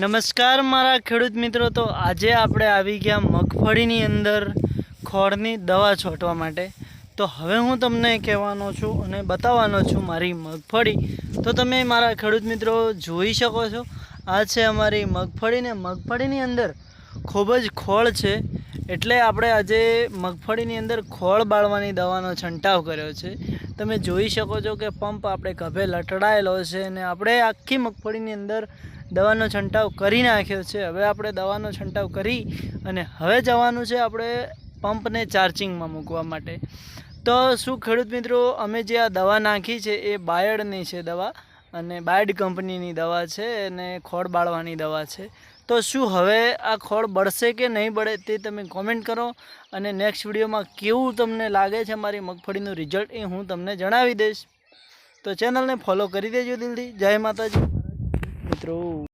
નમસ્કાર મારા ખેડૂત મિત્રો, તો આજે આપણે આવી ગયા મગફળીની અંદર ખોળની દવા છોટવા માટે. તો હવે હું તમને કહેવાનો છું અને બતાવવાનો છું મારી મગફળી. તો તમે મારા ખેડૂત મિત્રો જોઈ શકો છો, આ છે અમારી મગફળી ને મગફળીની અંદર ખૂબ જ ખોળ છે. એટલે આપણે આજે મગફળીની અંદર ખોળ બાળવાની દવાનો છંટાવ કર્યો છે. તમે જોઈ શકો છો કે પંપ આપણે ગભે લટડાયેલો છે અને આપણે આખી મગફળીની અંદર દવાનો છંટાવ કરી નાખ્યો છે. હવે આપણે દવાનો છંટાવ કરી અને હવે જવાનું છે આપણે પંપને ચાર્જિંગમાં મૂકવા માટે. તો શું ખેડૂત મિત્રો, અમે જે આ દવા નાખી છે એ બાયડની છે દવા. અને બાયડ કંપનીની દવા છે અને ખોળ બાળવાની દવા છે. તો શું હવે આ ખોળ બળશે કે નહીં બળે તે તમે કોમેન્ટ કરો અને નેક્સ્ટ વિડીયોમાં કેવું તમને લાગે છે મારી મગફળીનું રિઝલ્ટ એ હું તમને જણાવી દઈશ. તો ચેનલને ફોલો કરી દેજો દિલથી. જય માતાજી. મિત્રો.